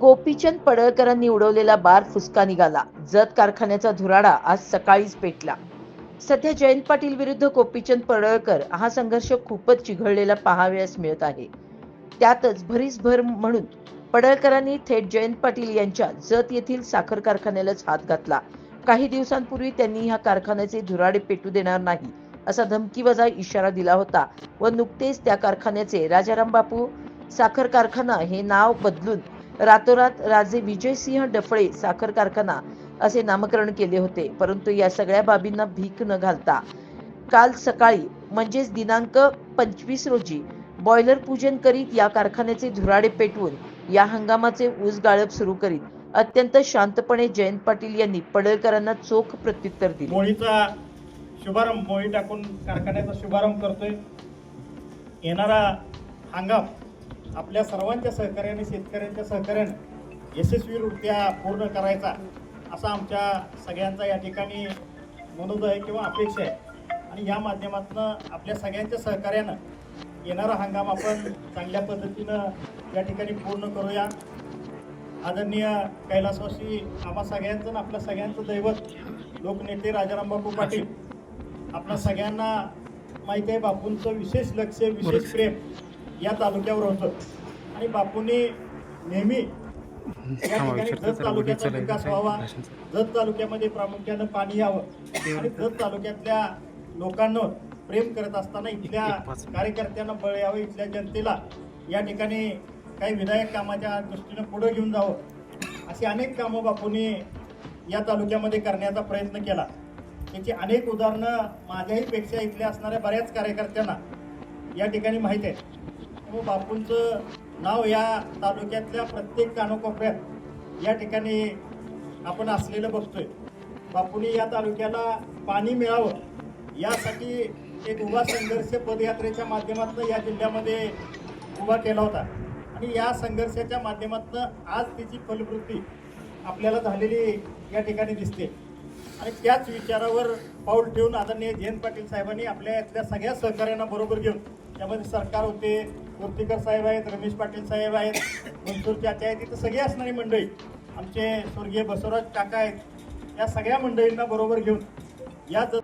गोपीचंद पडळकरांनी उडवलेला बार फुसका निघाला. जत कारखान्याचा धुराडा आज सकाळीच पेटला. सध्या जयंत पाटील विरुद्ध गोपीचंद पडळकर हा संघर्ष खूपच चिघळलेला पाहावयास मिळत आहे. त्यातच भरीसभर म्हणून पडळकरांनी थेट जयंत पाटील यांच्या जत येथील साखर कारखान्यालाच हात घातला. काही दिवसांपूर्वी त्यांनी ह्या कारखान्याचे धुराडे पेटू देणार नाही असा धमकीवजा इशारा दिला होता व नुकतेच त्या कारखान्याचे राजाराम बापू साखर कारखाना हे नाव बदलून रातोरात राजे विजयसिंह डफळे साखर कारखाना असे नामकरण केले होते. परंतु या सगळ्या बाबींना भीक न घालता काल सकाळी म्हणजेच दिनांक पंचवीस रोजी बॉयलर पूजन करीत या कारखान्याचे धुराडे पेटवून या हंगामाचे ऊस गाळप सुरू करीत अत्यंत शांतपणे जयंत पाटील यांनी पडळकरांना चोख प्रत्युत्तर दिले. मोळीचा शुभारंभ मोळी टाकून कारखान्याचा शुभारंभ करतोय. येणारा हंगाम आपल्या सर्वांच्या सहकार्याने शेतकऱ्यांच्या सहकार्याने यशस्वीरित्या पूर्ण करायचा असा आमच्या सगळ्यांचा या ठिकाणी मनोद आहे किंवा अपेक्षा आहे. आणि या माध्यमातून आपल्या सगळ्यांच्या सहकार्यानं येणारा हंगाम आपण चांगल्या पद्धतीनं या ठिकाणी पूर्ण करूया. आदरणीय कैलासवासी आम्हा सगळ्यांचं आणि आपल्या सगळ्यांचं दैवत लोकनेते राजाराम बापू पाटील. आपल्या सगळ्यांना माहिती आहे बापूंचं विशेष लक्ष विशेष प्रेम. या तालुक्यावर होतं. आणि बापूंनी नेहमी या ठिकाणी जत तालुक्याचा विकास व्हावा. जत तालुक्यामध्ये प्रामुख्यानं पाणी यावं. आणि जत तालुक्यातल्या लोकांवर प्रेम करत असताना इथल्या कार्यकर्त्यांना बळ यावं इथल्या जनतेला या ठिकाणी काही विधायक कामाच्या दृष्टीनं पुढे घेऊन जावं. अशी अनेक कामं बापूंनी या तालुक्यामध्ये करण्याचा प्रयत्न केला. त्याची अनेक उदाहरणं माझ्याही पेक्षा इथल्या असणाऱ्या बऱ्याच कार्यकर्त्यांना या ठिकाणी माहीत आहे त्यामुळे बापूंचं नाव या तालुक्यातल्या प्रत्येक कानोकोपऱ्यात या ठिकाणी आपण असलेलं बघतोय. बापूंनी या तालुक्याला पाणी मिळावं यासाठी एक उभा संघर्ष पदयात्रेच्या माध्यमातून या जिल्ह्यामध्ये उभा केला होता. आणि या संघर्षाच्या माध्यमातून आज तिची फलवृत्ती आपल्याला झालेली या ठिकाणी दिसते. आणि त्याच विचारावर पाऊल ठेवून आदरणीय जयंत पाटील साहेबांनी आपल्या यातल्या सगळ्या सहकार्यांना बरोबर घेऊन त्यामध्ये सरकार होते मूर्तीकर साहेब आहेत रमेश पाटील साहेब आहेत मनसूर चाचा आहेत तिथं सगळी असणारी मंडळी आमचे स्वर्गीय बसवराज काका आहेत या सगळ्या मंडळींना बरोबर घेऊन या ज-